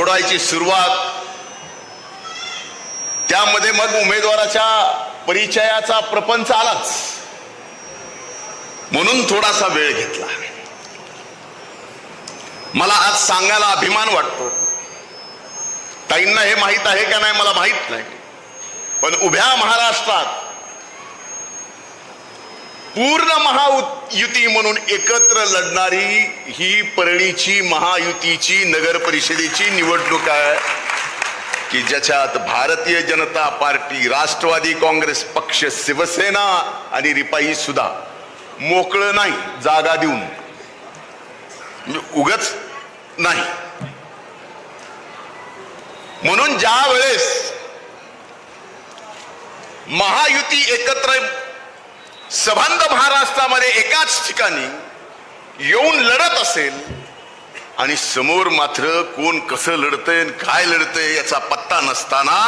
सोडायची सुरुवात. त्यामध्ये मग उमेदवाराच्या परिचयाचा प्रपंच आलाच. म्हणून थोडासा वेळ घेतला. मला आज सांगायला अभिमान वाटतो. ताईंना हे माहीत आहे का नाही मला माहीत नाही. पण उभ्या महाराष्ट्रात पूर्ण महायुती म्हणून एकत्र लढणारी ही परळीची महायुतीची नगर परिषदेची निवडणूक आहे की ज्याच्यात भारतीय जनता पार्टी राष्ट्रवादी काँग्रेस पक्ष शिवसेना आणि रिपाई सुद्धा मोकळं नाही जागा देऊन. उगच नाही. म्हणून ज्या वेळेस महायुती एकत्र सबंध महाराष्ट्रामध्ये एकाच ठिकाणी येऊन लढत असेल आणि समोर मात्र कोण कसं लढतंय आणि काय लढतंय याचा पत्ता नसताना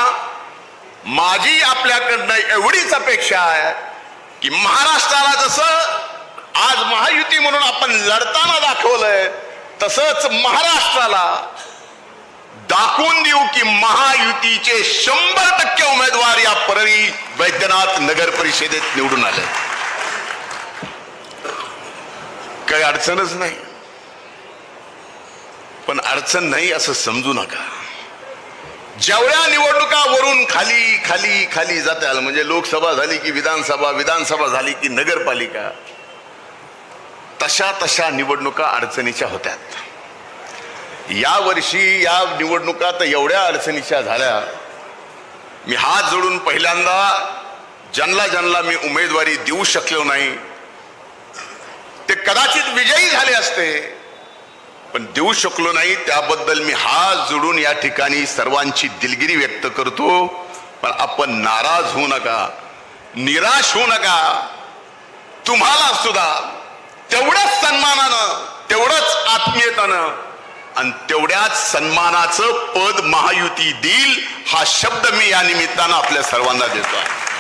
माझी आपल्याकडनं एवढीच अपेक्षा आहे की महाराष्ट्राला जसं आज महायुती म्हणून आपण लढताना दाखवलंय तसंच महाराष्ट्राला दाखवून देऊ की महायुतीचे शंभर टक्के उमेदवार या परळी वैद्यनाथ नगर परिषदेत निवडून आले. काही अडचणच नाही. पण अडचण नाही असं समजू नका. जेवढ्या निवडणुका वरून खाली खाली खाली जात्याल म्हणजे लोकसभा झाली की विधानसभा विधानसभा झाली की नगरपालिका तशा तशा निवडणुका अडचणीच्या होत्यात. या वर्षी या निवडणुका तर एवढ्या अडचणीच्या झाल्या. मी हात जोडून पहिल्यांदा ज्यांना ज्यांना मी उमेदवारी देऊ शकलो नाही कदाचित विजयी झाले असते. पण देऊ शकलो नाही त्याबद्दल मी हात जोडून या ठिकाणी सर्वांची दिलगिरी व्यक्त करतो. पण आपण नाराज होऊ नका निराश होऊ नका. तुम्हाला सुद्धा तेवढ्याच सन्मानानं तेवढंच आत्मीयतानं आणि तेवढ्याच सन्मानाचं पद महायुती देईल हा शब्द मी या निमित्तानं आपल्या सर्वांना देतो आहे.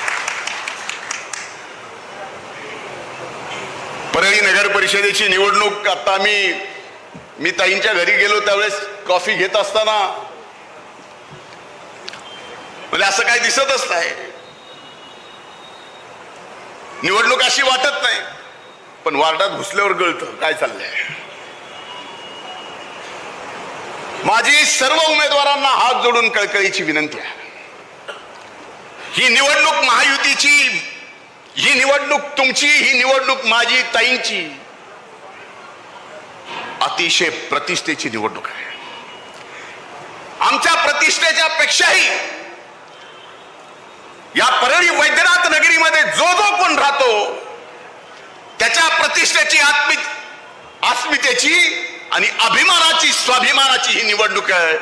परळी नगर परिषदेची निवडणूक आता मी मी ताईंच्या घरी गेलो त्यावेळेस कॉफी घेत असताना. म्हणजे असं काही दिसतच नाही. निवडणूक अशी वाटत नाही. पण वार्डात घुसल्यावर गळतं काय चाललंय? माझी सर्व उमेदवारांना हात जोडून कळकळीची विनंती आहे. ही निवडणूक महायुतीची ही निवडणूक तुमची ही निवडणूक माझी ताईंची. अतिशय प्रतिष्ठेची निवडणूक आहे. आमच्या प्रतिष्ठेच्या पेक्षाही या परळी वैद्यनाथ नगरीमध्ये जो जो कोण राहतो त्याच्या प्रतिष्ठेची आत्मिक अस्मितेची आणि अभिमानाची स्वाभिमानाची ही निवडणूक आहे.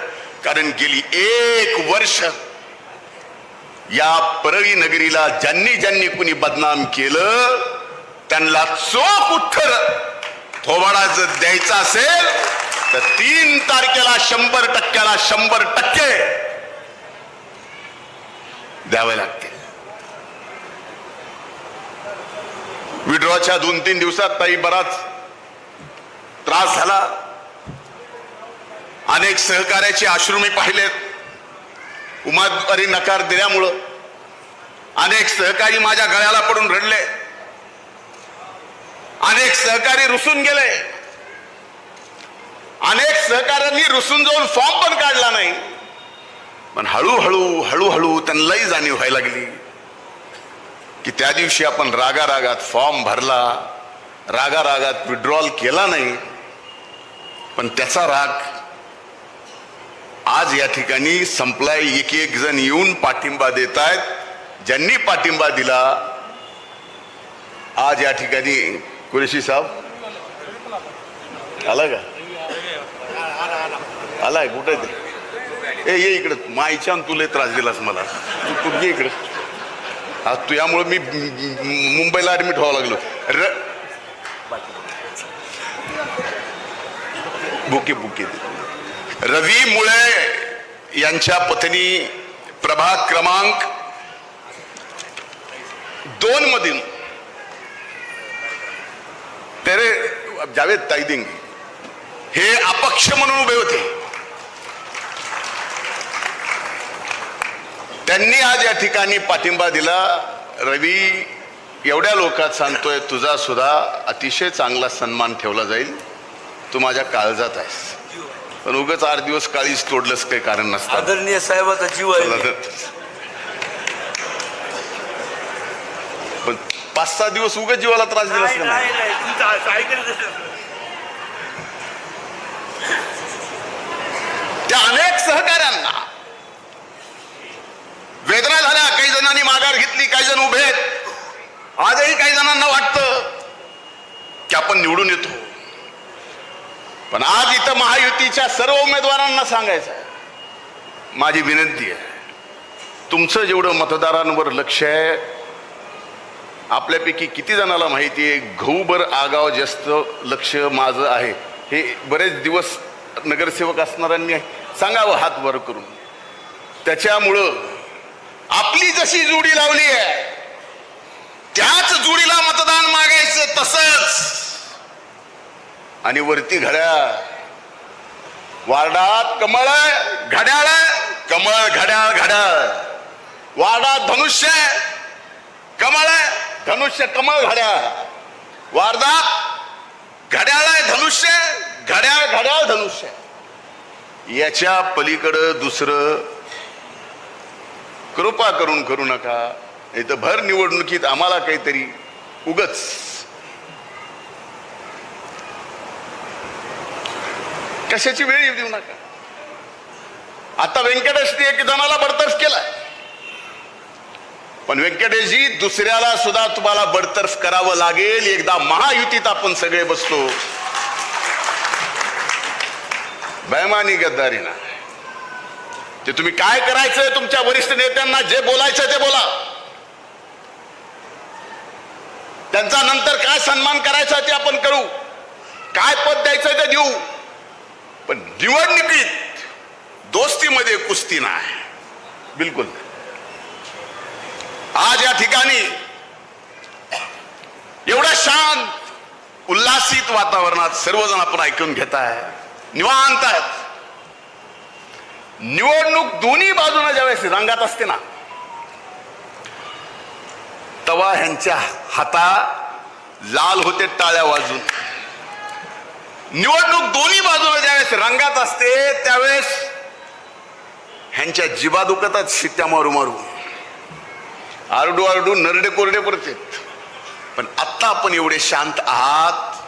कारण गेली एक वर्ष या परळी नगरीला ज्यांनी ज्यांनी कुणी बदनाम केलं त्यांना चोख उत्तर थोबाडाच जर द्यायचा असेल तर तीन तारखेला शंभर टक्क्याला शंभर टक्के द्यावे लागते विड्रॉच्या दोन तीन दिवसात ताई बराच त्रास झाला. अनेक सहकार्याचे आश्रू मी पाहिलेत. उमेदवारी नकार दिल्यामुळं अनेक सहकारी माझ्या गळ्याला पडून रडले. अनेक सहकारी रुसून गेले. अनेक सहकाऱ्यांनी रुसून जाऊन फॉर्म पण काढला नाही. पण हळूहळू हळूहळू त्यांनाही जाणीव व्हायला लागली. की त्या दिवशी आपण रागारागात फॉर्म भरला. रागारागात विड्रॉल केला नाही. पण त्याचा राग आज या ठिकाणी संपलाय एक एक जण येऊन पाठिंबा देत आहेत ज्यांनी पाठिंबा दिला आज या ठिकाणी कुरेशी साहेब. आला का? आलाय कुठे ते? ए ये इकडे. माईच्या तुला त्रास दिलास मला. तू तू ये इकडे. आज तू यामुळे मी मुंबईला ॲडमिट व्हावं लागलो. र बुके बुके. रवी मुळे यांच्या पत्नी प्रभाग क्रमांक दोन मधील. तेरे जावेद ताईदिंग हे अपक्ष म्हणून उभे होते. त्यांनी आज या ठिकाणी पाठिंबा दिला. रवी एवढ्या लोकात सांगतोय तुझा सुद्धा अतिशय चांगला सन्मान ठेवला जाईल. तू माझ्या काळजात आहेस. पण उगाच आठ दिवस काळीच तोडलंच काही कारण नसतं आदरणीय साहेबाचा जीव चला आहे तर. पण पाच सहा दिवस उगाच जीवाला त्रास दिलास नाही का नाही? नाही नाही तुमचं असं ऐकलं तसं. त्या अनेक सहकाऱ्यांना वेदना झाल्या काही जणांनी माघार घेतली काही जण उभे आहेत आजही काही जणांना वाटतं की आपण निवडून येतो पण आज इथं महायुतीच्या सर्व उमेदवारांना सांगायचं आहे. माझी विनंती आहे. तुमचं जेवढं मतदारांवर लक्ष आहे आपल्यापैकी किती जणाला माहिती आहे घऊभर आगाव जास्त लक्ष माझं आहे. हे बरेच दिवस नगरसेवक असणाऱ्यांनी सांगावं हात वर करून. त्याच्यामुळं आपली जशी जोडी लावली आहे त्याच जोडीला मतदान मागायचं तसंच. आणि वरती घड्याळ. वार्डात कमळ घड्याळ कमळ घड्याळ घड्याळ. वार्डात धनुष्य कमळ धनुष्य कमळ घड्याळ. वार्दात घड्याळ आहे धनुष्य घड्याळ घड्याळ धनुष्य याच्या पलीकडं दुसरं कृपा करून करू नका. नाही तर भर निवडणुकीत आम्हाला काहीतरी उगच कशाची वेळ येऊ देऊ नका. आता व्यंकटेशने एक जणाला बडतर्फ केलाय. पण व्यंकटेशजी दुसऱ्याला सुद्धा तुम्हाला बडतर्फ करावं लागेल. एकदा महायुतीत आपण सगळे बसतो. बैमानी गद्दारी ना. ते तुम्ही काय करायचंय तुमच्या वरिष्ठ नेत्यांना? जे बोलायचं ते बोला. त्यांचा नंतर काय सन्मान करायचा ते आपण करू. काय पद द्यायचं ते देऊ. पण निवडणुकीत दोस्तीमध्ये कुस्ती नाही. बिलकुल. आज या ठिकाणी एवढ्या शांत उल्हासित वातावरणात सर्वजण आपण ऐकून घेताय निवांत आहेत. निवडणूक दोन्ही बाजूने ज्यावेळेस रंगात असते ना तवा ह्यांच्या हाता लाल होते टाळ्या वाजून. निवडणूक दोन्ही बाजूला ज्यावेळेस रंगात असते त्यावेळेस ह्यांच्या जिबा दुखतात शिट्ट्या मारू. मारू आरडू आरडू नरडे कोरडे पडतात. पण आत्ता आपण एवढे शांत आहात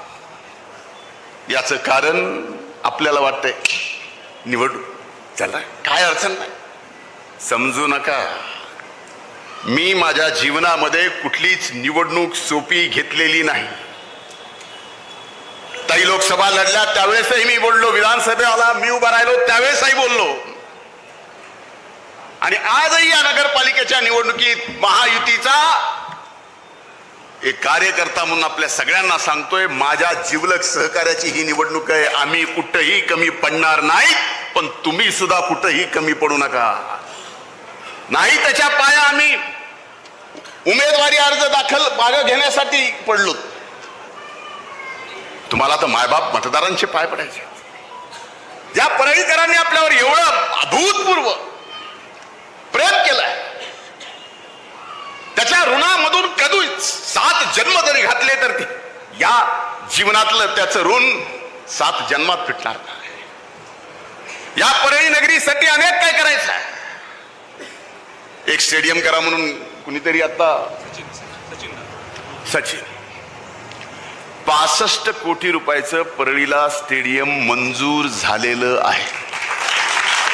याचं कारण आपल्याला वाटतंय निवडणूक चला काय अडचण नाही. समजू नका. मी माझ्या जीवनामध्ये कुठलीच निवडणूक सोपी घेतलेली नाही. ताई लोकसभा लढल्या त्यावेळेसही मी बोललो विधानसभेला मी उभा राहिलो त्यावेळेसही बोललो. आणि आजही या नगरपालिकेच्या निवडणुकीत महायुतीचा एक कार्यकर्ता म्हणून आपल्या सगळ्यांना सांगतोय माझ्या जीवलक सहकार्याची ही निवडणूक आहे आम्ही कुठंही कमी पडणार नाही पण तुम्ही सुद्धा कुठंही कमी पडू नका. नाही त्याच्या पाया आम्ही उमेदवारी अर्ज दाखल मागं घेण्यासाठी पडलो तुम्हाला तर मायबाप मतदारांचे पाय पडायचे. ज्या परळीकरांनी आपल्यावर एवढं अभूतपूर्व प्रेम केलाय. त्याच्या ऋणामधून कधी सात जन्म जरी घातले तर ते या जीवनातलं त्याचं ऋण सात जन्मात फिटणार नाही. या परळी नगरीसाठी अनेक काय करायचं आहे? एक स्टेडियम करा म्हणून कुणीतरी आता सचिन. पासष्ट कोटी रुपयाचं परळीला स्टेडियम मंजूर झालेलं आहे.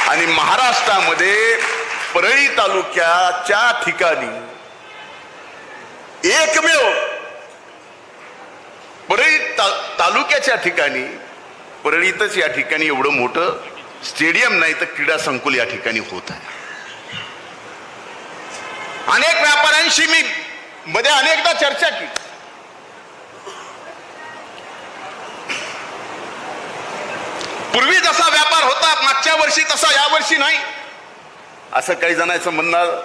आणि महाराष्ट्रामध्ये परळी तालुक्याच्या ठिकाणी एकमेव परळी ता, तालुक्याच्या ठिकाणी परळीतच या ठिकाणी एवढं मोठं स्टेडियम नाही तर क्रीडा संकुल या ठिकाणी होत आहे. अनेक व्यापाऱ्यांशी मी मध्ये अनेकदा चर्चा केली. पूर्वी जसा व्यापार होता मागच्या वर्षी तसा या वर्षी नाही. असं काही जणांचं म्हणणं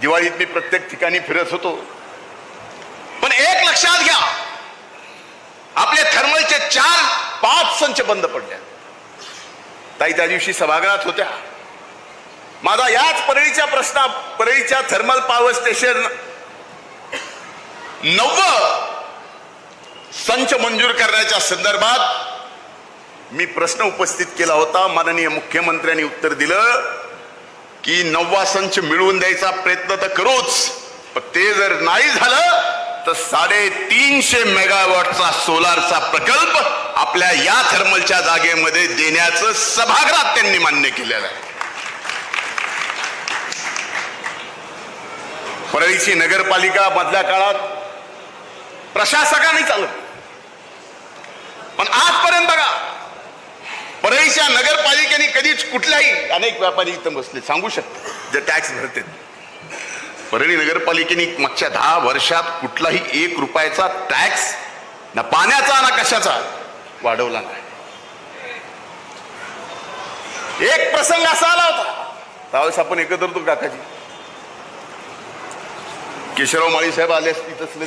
दिवाळीत मी प्रत्येक ठिकाणी फिरत होतो. पण एक लक्षात घ्या आपले थर्मलचे चार पाच संच बंद पडल्या ताई त्या दिवशी सभागृहात होत्या. माझा याच परळीच्या प्रश्ना परळीच्या थर्मल पॉवर स्टेशन नव्वद संच मंजूर करण्याच्या संदर्भात मी प्रश्न उपस्थित केला होता माननीय मुख्यमंत्र्यांनी उत्तर दिलं की नववा संच मिळवून द्यायचा प्रयत्न तर करूच पण ते जर नाही झालं तर साडेतीनशे मेगावॉटचा सोलारचा प्रकल्प आपल्या या थर्मलच्या जागेमध्ये देण्याचं सभागृहात त्यांनी मान्य केलेलं आहे. परळीची नगरपालिका मधल्या काळात प्रशासकाने चालत पण आजपर्यंत बघा परळीच्या नगरपालिकेने कधीच कुठल्याही अनेक व्यापारी इथं बसले. सांगू शकते. जे टॅक्स भरते. परळी नगरपालिकेने मागच्या दहा वर्षात कुठलाही एक रुपयाचा टॅक्स ना पाण्याचा ना कशाचा वाढवला नाही. एक प्रसंग असा आला होता. त्यावेळेस आपण एकत्र होतो काकाजी. केशवराव माळी साहेब आले असतील तसले.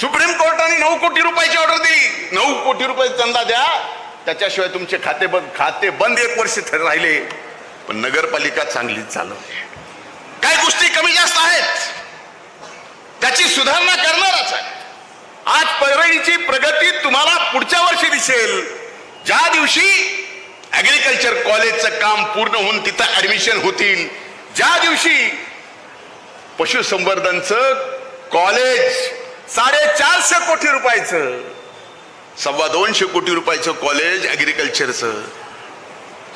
सुप्रीम कोर्टाने नऊ कोटी रुपयाची ऑर्डर दिली. नऊ कोटी रुपये चंदा द्या. त्याच्याशिवाय तुमचे खाते बंद खाते बंद एक वर्ष राहिले. पण नगरपालिका चांगलीच चालवते काय गोष्टी कमी जास्त आहेत. त्याची सुधारणा करणारच आहे. आज परळीची प्रगती तुम्हाला पुढच्या वर्षी दिसेल. ज्या दिवशी ऍग्रिकल्चर कॉलेजचं काम पूर्ण होऊन तिथं ऍडमिशन होतील ज्या दिवशी पशुसंवर्धनचं कॉलेज साडेचारशे कोटी रुपयाचं सव्वा दोनशे कोटी रुपयाचं कॉलेज ऍग्रिकल्चरचं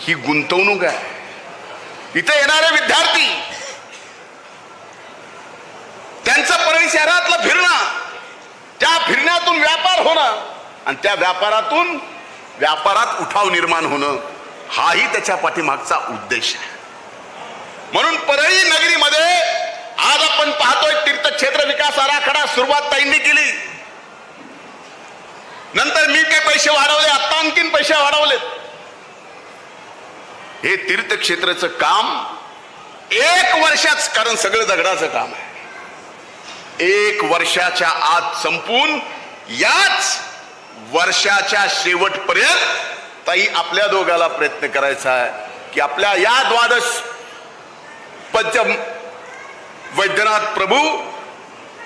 ही गुंतवणूक आहे. इथे येणारे विद्यार्थी त्यांचं परळी शहरातलं फिरणं त्या फिरण्यातून व्यापार होणं आणि त्या व्यापारातून व्यापारात उठाव निर्माण होणं हाही त्याच्या पाठीमागचा उद्देश आहे. म्हणून परळी नगरीमध्ये आज आपण पाहतोय तीर्थक्षेत्र विकास आराखडा सुरुवात ताईंनी केली. नंतर मी काय पैसे वाढवले? आता आणखीन पैसे वाढवले हे तीर्थक्षेत्राचं काम एक वर्षाच कारण सगळं दगडाचं काम आहे. एक वर्षाच्या आत संपून याच वर्षाच्या शेवटपर्यंत ताई आपल्या दोघाला प्रयत्न करायचा आहे की आपल्या या द्वादश पंचम वैद्यनाथ प्रभू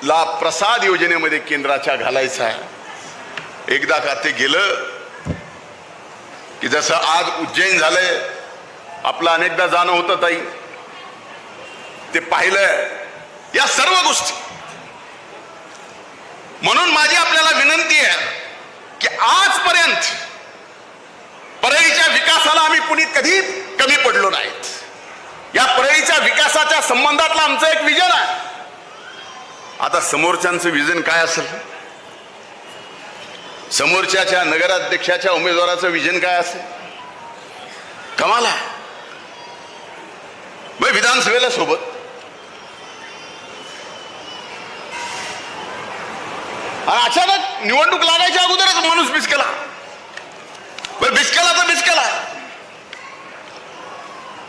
ला प्रसाद योजनेमध्ये केंद्राच्या घालायचा आहे. एकदा का ते गेलं की जसं आज उज्जैन झालंय आपलं अनेकदा जाणं होतं ताई. ते पाहिलंय. या सर्व गोष्टी. म्हणून माझी आपल्याला विनंती आहे की आजपर्यंत परळीच्या विकासाला आम्ही पुणे कधी कमी पडलो नाहीत. या परळीच्या विकासाच्या संबंधातलं आमचं एक विजन आहे. आता समोरच्यांचं विजन काय असेल? समोरच्याच्या नगराध्यक्षाच्या उमेदवाराचं विजन काय असेल? कमाला मग विधानसभेला सोबत. आणि अचानक निवडणूक लागायच्या अगोदरच माणूस बिस्कला. बिस्कला तर बिस्कला.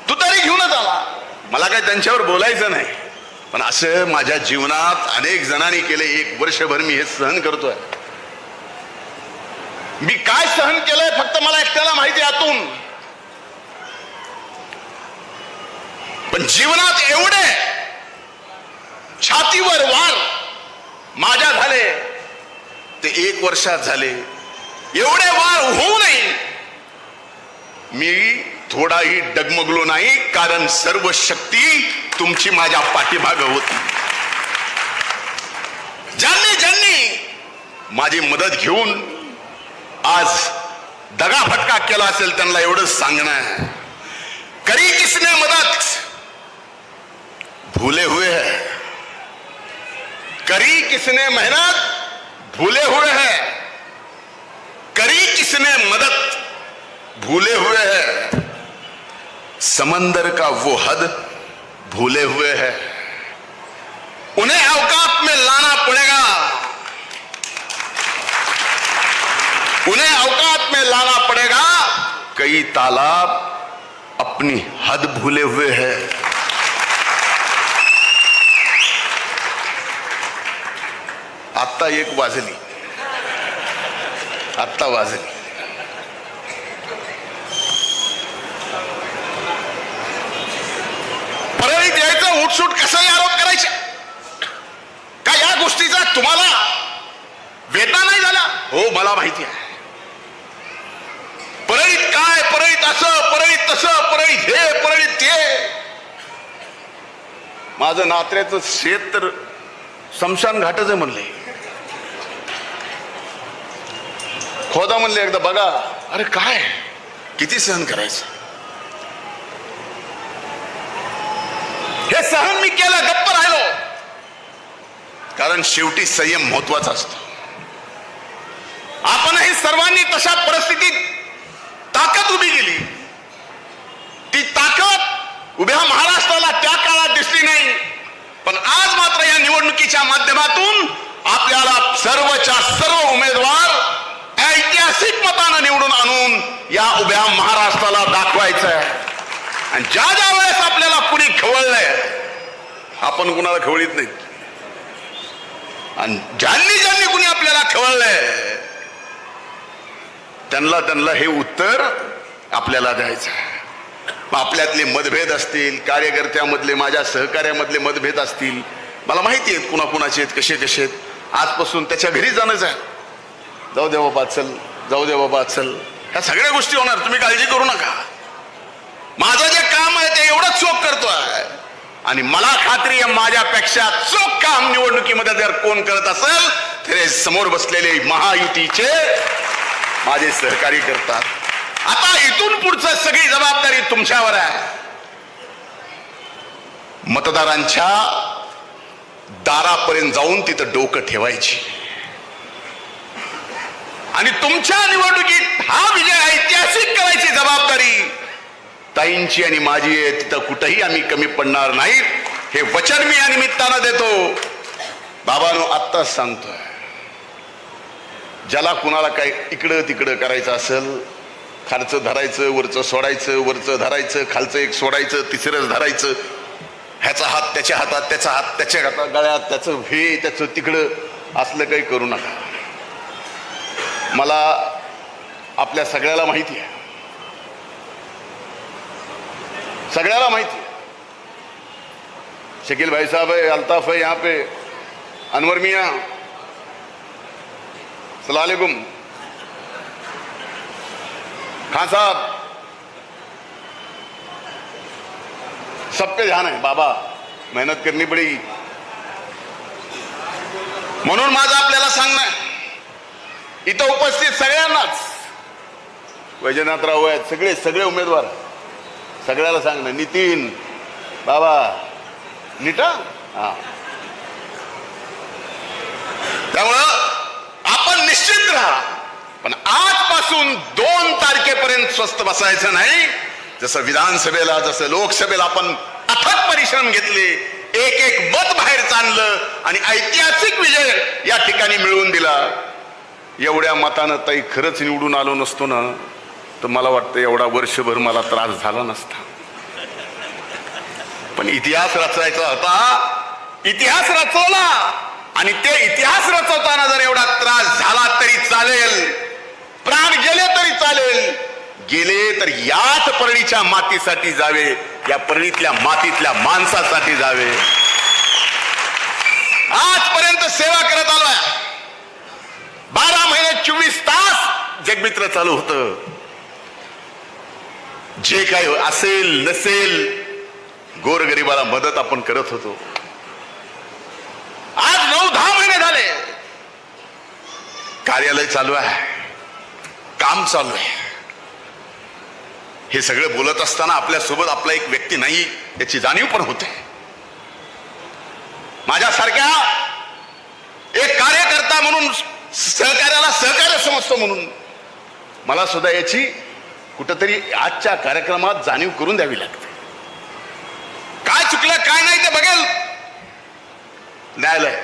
तू तरी घेऊनच आला. मला काय त्यांच्यावर बोलायचं नाही. पण असं माझ्या जीवनात अनेक जणांनी केले. एक वर्षभर मी हे सहन करतोय. मी काय सहन केलंय फक्त मला एकट्याला माहिती आतून. पण जीवनात एवढे छातीवर वार माझ्या झाले ते एक वर्षात झाले. एवढे वार होऊ नये. मी थोडाही डगमगलो नाही कारण सर्व शक्ती तुमची माझ्या पाठीमाग होती. ज्यांनी ज्यांनी माझी मदत घेऊन आज दगाफटका केला एवढंच सांगणं आहे. करी किसने मदत? भूले हुए हैं. करी किसने मेहनत? भूले हुए है. करी किसने मदद? भूले हुए है. समंदर का वो हद भूले हुए है. उन्हें अवकात में लाना पड़ेगा। उन्हें अवकात में लाना पड़ेगा। कई तालाब अपनी हद भूले हुए हैं। आत्ता एक वाजली आत्ता वाजली उठसूट कसंही आरोप करायचे का या गोष्टीचा तुम्हाला? वेदना नाही झाला? हो, मला माहिती आहे. असं परळी हे परळी ते. माझं नात्र्याचं शेत तर समशान घाटच आहे म्हणले. खोदा म्हणले एकदा बघा. अरे काय? किती सहन करायचं? हे सहन मी केलं गप्प राहिलो. कारण शेवटी संयम महत्त्वाचा असतो. आपणही सर्वांनी तशा परिस्थितीत ताकद उभी केली. ताकद उभ्या महाराष्ट्राला त्या काळात दिसली नाही. पण आज मात्र या निवडणुकीच्या माध्यमातून आपल्याला सर्वच्या सर्व उमेदवार ऐतिहासिक मतानं निवडून आणून या उभ्या महाराष्ट्राला दाखवायचं आहे आणि ज्या ज्या वेळेस आपल्याला कुणी खवळलंय आपण कुणाला खवळीत नाही. आणि ज्यांनी ज्यांनी कुणी आपल्याला खवळलंय त्यांना त्यांना हे उत्तर आपल्याला द्यायचं आहे आपल्यातले मतभेद असतील कार्यकर्त्यामधले माझ्या सहकार्यामधले मतभेद असतील. मला माहिती आहेत कुणाकुणाचे आहेत कसे कसे आहेत. आजपासून त्याच्या घरी जाणंच आहे जाऊ दे बाबा चल. जाऊ दे बाबा चल. ह्या सगळ्या गोष्टी होणार तुम्ही काळजी करू नका. माझं जे काम आहे ते एवढंच चोख करतोय. आणि मला खात्री आहे माझ्यापेक्षा चोख काम निवडणुकीमध्ये जर कोण करत असेल तर समोर बसलेले महायुतीचे माझे सहकारी करतात आता इथून पुढचं सगळी जबाबदारी तुमच्यावर आहे. मतदारांच्या दारापर्यंत जाऊन तिथं डोकं ठेवायची. आणि तुमच्या निवडणुकीत हा विजय ऐतिहासिक करायची जबाबदारी. ताईंची आणि माझी आहे तिथं कुठंही आम्ही कमी पडणार नाहीत हे वचन मी या निमित्तानं देतो. बाबानो आत्ताच सांगतोय. ज्याला कुणाला काय इकडं तिकडं करायचं असेल खालचं धरायचं वरचं सोडायचं वरचं धरायचं खालचं एक सोडायचं तिसरंच धरायचं. ह्याचा हात त्याच्या हातात त्याचा हात त्याच्या हातात गळ्यात त्याचं हे त्याचं तिकडं असलं काही करू नका. मला आपल्या सगळ्याला माहिती आहे. सगळ्याला माहिती आहे. शकील भाई साहब है अल्ताफ है यहाँ पे अनवर मियाँ. सलामकुम खान साहब सब पे ध्यान है बाबा मेहनत करनी पडेगी। म्हणून माझं आपल्याला सांगणं आहे, इथं उपस्थित सगळ्यांनाच वैजनाथराव आहेत सगळे सगळे उमेदवार सगळ्याला सांगणं नितीन बाबा नीटा हा. त्यामुळं आपण निश्चित राहा पण आज आजपासून दोन तारखेपर्यंत स्वस्त बसायचं नाही. जसं विधानसभेला जसं लोकसभेला आपण अथक परिश्रम घेतले एक एक मत बाहेर चाललं आणि ऐतिहासिक विजय या ठिकाणी मिळवून दिला. एवढ्या मतानं ताई खरंच निवडून आलो नसतो ना तर मला वाटतं एवढा वर्षभर मला त्रास झाला नसता. पण इतिहास रचायचा होता. इतिहास रचवला. आणि ते इतिहास रचवताना जर एवढा त्रास झाला तरी चालेल. प्राण गेले तरी चालेल. गेले तर याच परळीच्या मातीसाठी जावे या परळीतल्या मातीतल्या माणसासाठी जावे. आजपर्यंत सेवा करत आलोय. बारा महिने चोवीस तास जगमित्र चालू होतं. जे काही असेल नसेल गोरगरिबाला मदत आपण करत होतो. आज नऊ दहा महिने झाले. कार्यालय चालू आहे. काम चालू आहे. हे सगळं बोलत असताना आपल्यासोबत आपला एक व्यक्ती नाही याची जाणीव पण होते. माझ्यासारख्या एक कार्यकर्ता म्हणून सहकार्याला सहकार्य समजतो म्हणून मला सुद्धा याची कुठंतरी आजच्या कार्यक्रमात जाणीव करून द्यावी लागते. काय चुकलं काय नाही ते बघेल. न्यायालय.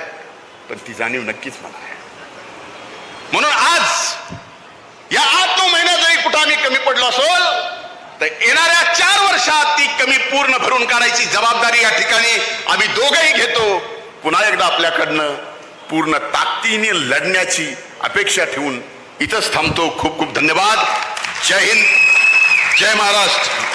पण ती जाणीव नक्कीच मला आहे. म्हणून आज या आठ नऊ महिन्यात जरी कुठं आम्ही कमी पडलो असोल तर येणाऱ्या चार वर्षात ती कमी पूर्ण भरून काढायची जबाबदारी या ठिकाणी आम्ही दोघंही घेतो. पुन्हा एकदा आपल्याकडनं पूर्ण ताकदीने लढण्याची अपेक्षा ठेवून इथंच थांबतो. खूप खूप धन्यवाद. जय हिंद. जय महाराष्ट्र.